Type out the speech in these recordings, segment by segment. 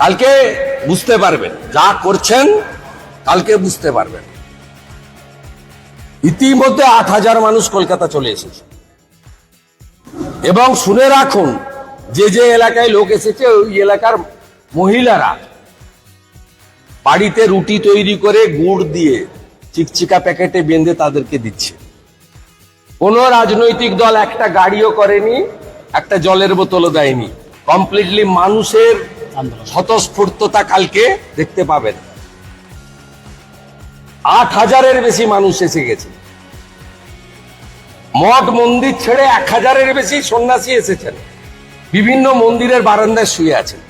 কালকে বুঝতে পারবেন, যা করছেন কালকে বুঝতে পারবেন। ইতিমধ্যে আট হাজার মানুষ কলকাতা চলে এসেছে। এবং শুনে রাখুন, যে যে এলাকায় লোক এসেছে, ওই এলাকার মহিলারা বাড়িতে রুটি তৈরি করে গুড় দিয়ে চিকচিকা প্যাকেটে বেঁধে তাদেরকে দিচ্ছে। কোন রাজনৈতিক দল একটা গাড়িও করেনি একটা জলের বোতলও দেয়নি। কমপ্লিটলি মানুষের স্বতঃস্ফূর্ততা কালকে দেখতে পাবেন। আট হাজারের বেশি মানুষ এসে গেছে। মঠ মন্দির ছেড়ে এক হাজারের বেশি সন্ন্যাসী এসেছেন। বিভিন্ন মন্দিরের বারান্দায় শুয়ে আছেন।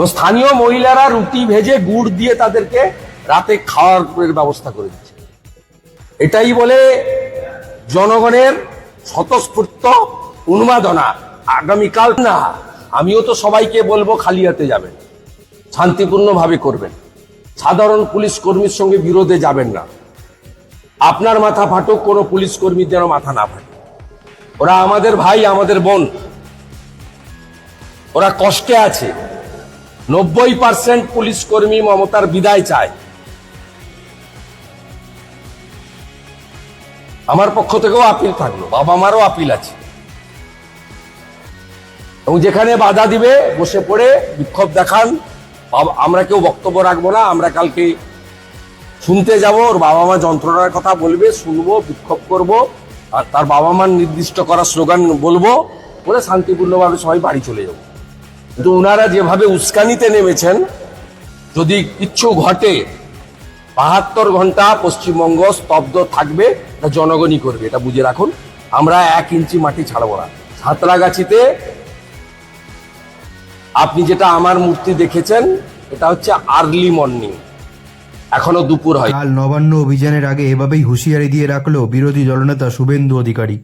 এবং স্থানীয় মহিলারা রুটি ভেজে গুড় দিয়ে তাদেরকে রাতে খাওয়ার ব্যবস্থা করে দিচ্ছে। এটাই বলে জনগণের স্বতঃস্ফূর্ত উন্মাদনা। আগামীকাল না, আমিও তো সবাইকে বলব খালি হাতে যাবেন। শান্তিপূর্ণভাবে করবেন। সাধারণ পুলিশ কর্মীর সঙ্গে বিরোধে যাবেন না। আপনার মাথা ফাটুক, কোনো পুলিশ কর্মীর যেন মাথা না ফাটে। ওরা আমাদের ভাই, আমাদের বোন। ওরা কষ্টে আছে। নব্বই পার্সেন্ট পুলিশ কর্মী মমতার বিদায় চায়। আমার পক্ষ থেকেও আপিল থাকল, বাবা মারও আপিল আছে। এবং যেখানে বাধা দিবে, বসে পড়ে বিক্ষোভ দেখান। আমরা কেউ বক্তব্য রাখব না, আমরা কালকে শুনতে যাব, ওর বাবা মা যন্ত্রণার কথা বলবে, শুনব, বিক্ষোভ করব, আর তার বাবা মার নির্দিষ্ট করা স্লোগান বলব, বলে শান্তিপূর্ণভাবে সবাই বাড়ি চলে যাব। কিন্তু ওনারা যেভাবে উস্কানিতে নেমেছেন, যদি কিচ্ছু ঘটে, বাহাত্তর ঘণ্টা পশ্চিমবঙ্গ স্তব্ধ থাকবে, এটা জনগণই করবে, এটা বুঝে রাখুন। আমরা এক ইঞ্চি মাটি ছাড়বো না। সাঁতরাগাছিতে আপনি যেটা আমার মূর্তি দেখেছেন, এটা হচ্ছে আর্লি মর্নিং। এখনও দুপুর হয়। কাল নবান্ন অভিযানের আগে এভাবেই হুঁশিয়ারি দিয়ে রাখল বিরোধী দলনেতা শুভেন্দু অধিকারী।